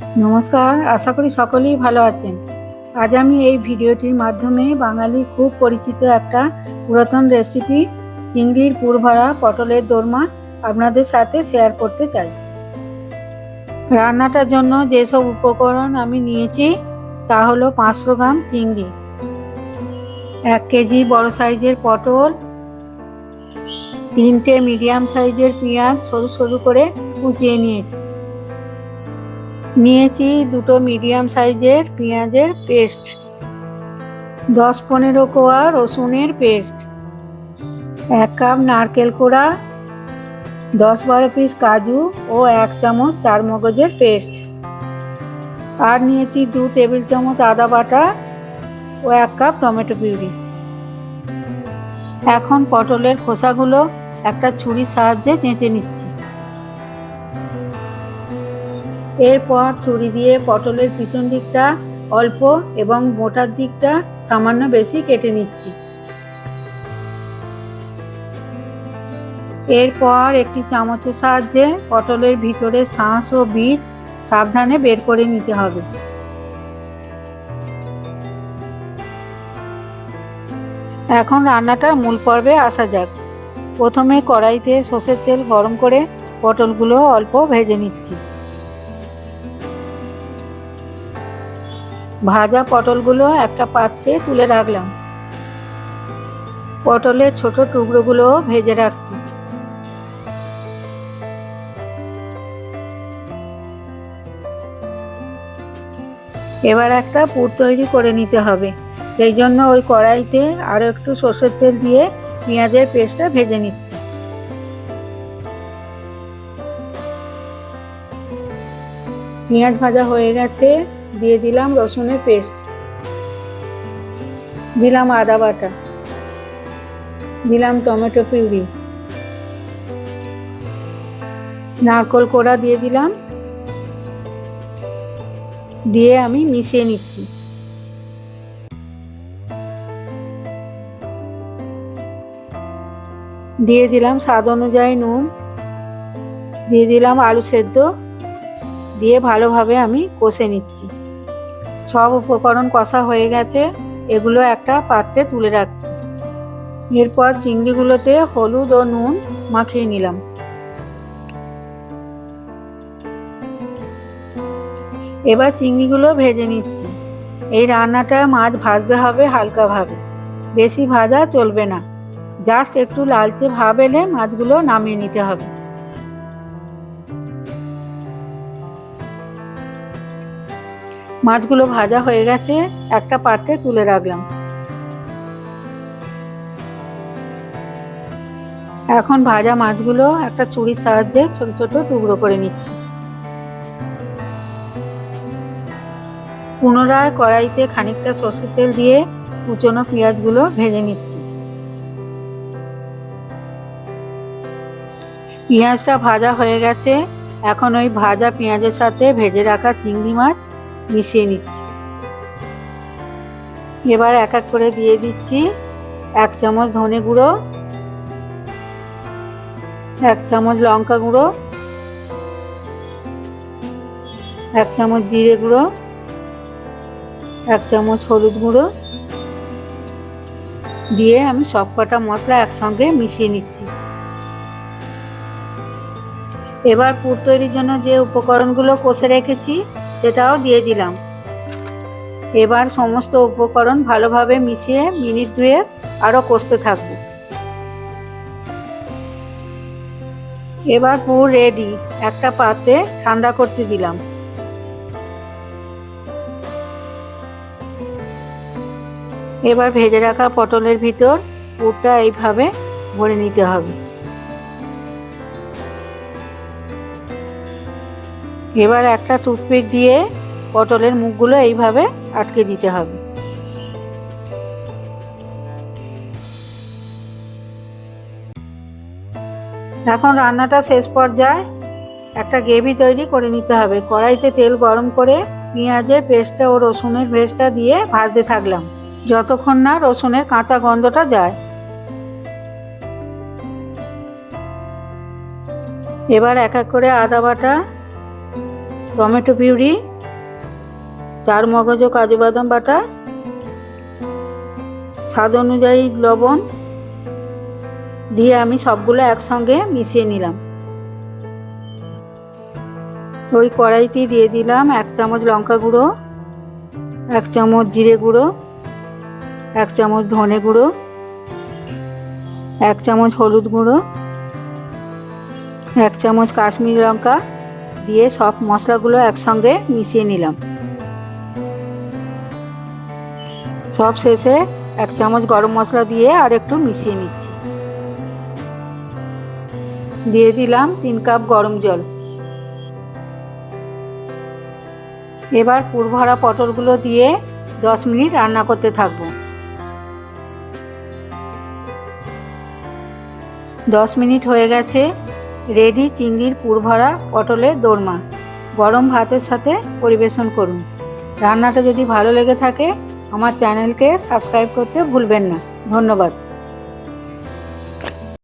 নমস্কার, আশা করি সকলেই ভালো আছেন। আজ আমি এই ভিডিওটির মাধ্যমে বাঙালি খুব পরিচিত একটা পুরাতন রেসিপি চিংড়ির পুরভরা পটলের দোরমা আপনাদের সাথে শেয়ার করতে চাই। রান্নাটার জন্য যেসব উপকরণ আমি নিয়েছি, তা হলো পাঁচশো গ্রাম চিংড়ি, এক কেজি বড় সাইজের পটল, তিনটে মিডিয়াম সাইজের পেঁয়াজ সরু সরু করে কুচিয়ে নিয়েছি। নিয়েছি দুটো মিডিয়াম সাইজের পেঁয়াজের পেস্ট দশ পনেরো কোয়া রসুনের পেস্ট এক কাপ নারকেল কোড়া। দশ বারো পিস কাজু ও এক চামচ চার মগজের পেস্ট আর নিয়েছি দু টেবিল চামচ আদা বাটা ও এক কাপ টমেটো পিউরি। এখন পটলের খোসাগুলো একটা ছুরির সাহায্যে চেঁচে নিচ্ছি। এরপর ছুরি দিয়ে পটলের পিছন দিকটা অল্প এবং মোটার দিকটা সামান্য বেশি কেটে নিচ্ছি। এরপর একটি চামচের সাহায্যে পটলের ভিতরে শাঁস ও বীজ সাবধানে বের করে নিতে হবে। এখন রান্নাটার মূল পর্বে আসা যাক। প্রথমে কড়াইতে সর্ষের তেল গরম করে পটলগুলো অল্প ভেজে নিচ্ছি। ভাজা পটলগুলো একটা পাত্রে তুলে রাখলাম। পটলের ছোট টুকরোগুলো ভেজে রাখছি। এবার একটা পুর তৈরি করে নিতে হবে। সেই জন্য ওই কড়াইতে আরও একটু সর্ষের তেল দিয়ে পেঁয়াজের পেস্টটা ভেজে নিচ্ছি। পেঁয়াজ ভাজা হয়ে গেছে। দিয়ে দিলাম রসুনের পেস্ট। দিলাম আদা বাটা। দিলাম টমেটো পিউরি। নারকল কোড়া দিয়ে দিলাম। দিয়ে আমি মিশিয়ে নিচ্ছি। দিয়ে দিলাম স্বাদ অনুযায়ী নুন। দিয়ে দিলাম আলু সেদ্ধ। দিয়ে ভালোভাবে আমি কষে নিচ্ছি। সব উপকরণ কষা হয়ে গেছে, এগুলো একটা পাত্রে তুলে রাখছি। এরপর চিংড়িগুলোতে হলুদ ও নুন মাখিয়ে নিলাম। এবার চিংড়িগুলো ভেজে নিচ্ছি। এই রান্নাটা মাছ ভাজতে হবে হালকাভাবে। বেশি ভাজা চলবে না। জাস্ট একটু লালচে ভাব এলে মাছগুলো নামিয়ে নিতে হবে। মাছগুলো ভাজা হয়ে গেছে, একটা পাত্রে তুলে রাখলাম। এখন ভাজা মাছগুলো একটা চুরির সাহায্যে ছোট ছোট টুকরো করে নিচ্ছি। পুনরায় কড়াইতে খানিকটা সর্ষের তেল দিয়ে কুচনো পেঁয়াজগুলো ভেজে নিচ্ছি। পেঁয়াজটা ভাজা হয়ে গেছে, এখন ওই ভাজা পেঁয়াজের সাথে ভেজে রাখা চিংড়ি মাছ মিশিয়ে নিচ্ছি। এবার এক এক করে দিয়ে দিচ্ছি এক চামচ ধনে গুঁড়ো, এক চামচ লঙ্কা গুঁড়ো, এক চামচ জিরে গুঁড়ো, এক চামচ হলুদ গুঁড়ো দিয়ে আমি সব কটা মশলা একসঙ্গে মিশিয়ে নিচ্ছি। এবার পুর তৈরির জন্য যে উপকরণগুলো কষে রেখেছি সেটাও দিয়ে দিলাম। এবার সমস্ত উপকরণ ভালোভাবে মিশিয়ে মিনিট দুয়ে আরও কষতে থাকব। এবার পুর রেডি একটা পাতে ঠান্ডা করতে দিলাম। এবার ভেজে রাখা পটলের ভিতর পুরটা এইভাবে ভরে নিতে হবে। এবার একটা টুথপিক দিয়ে পটলের মুখগুলো এইভাবে আটকে দিতে হবে। এখন রান্নাটা শেষ পর্যায়ে একটা গ্রেভি তৈরি করে নিতে হবে। কড়াইতে তেল গরম করে পেঁয়াজের পেস্টটা ও রসুনের পেস্টটা দিয়ে ভাজতে থাকলাম। যতক্ষণ না রসুনের কাঁচা গন্ধটা যায়। এবার এক এক করে আদা বাটা টমেটো পিউরি, চার মগজ কাজু বাদাম বাটা, স্বাদ অনুযায়ী লবণ দিয়ে আমি সবগুলো একসঙ্গে মিশিয়ে নিলাম। ওই কড়াইতে দিয়ে দিলাম এক চামচ লঙ্কা গুঁড়ো, এক চামচ জিরে গুঁড়ো, এক চামচ ধনে গুঁড়ো, এক চামচ হলুদ গুঁড়ো, এক চামচ কাশ্মীরি লঙ্কা দিয়ে সব মশলাগুলো একসঙ্গে মিশিয়ে নিলাম। সব শেষে এক চামচ গরম মশলা দিয়ে আর একটু মিশিয়ে নিচ্ছি। দিয়ে দিলাম তিন কাপ গরম জল। এবার পুরভরা পটলগুলো দিয়ে দশ মিনিট রান্না করতে থাকব। দশ মিনিট হয়ে গেছে রেডি চিংড়ির পুরভরা পটলের দোরমা। গরম ভাতের সাথে পরিবেশন করুন। রান্নাটা যদি ভালো লেগে থাকে, আমার চ্যানেলকে সাবস্ক্রাইব করতে ভুলবেন না। ধন্যবাদ।